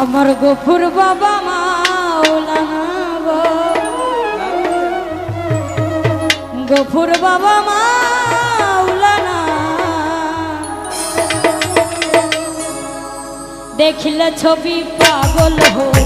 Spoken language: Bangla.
আমার। গফুর বাবা মাওলানা গফুর বাবা মাওলানা। দেখিলে ছবি পাগল হবি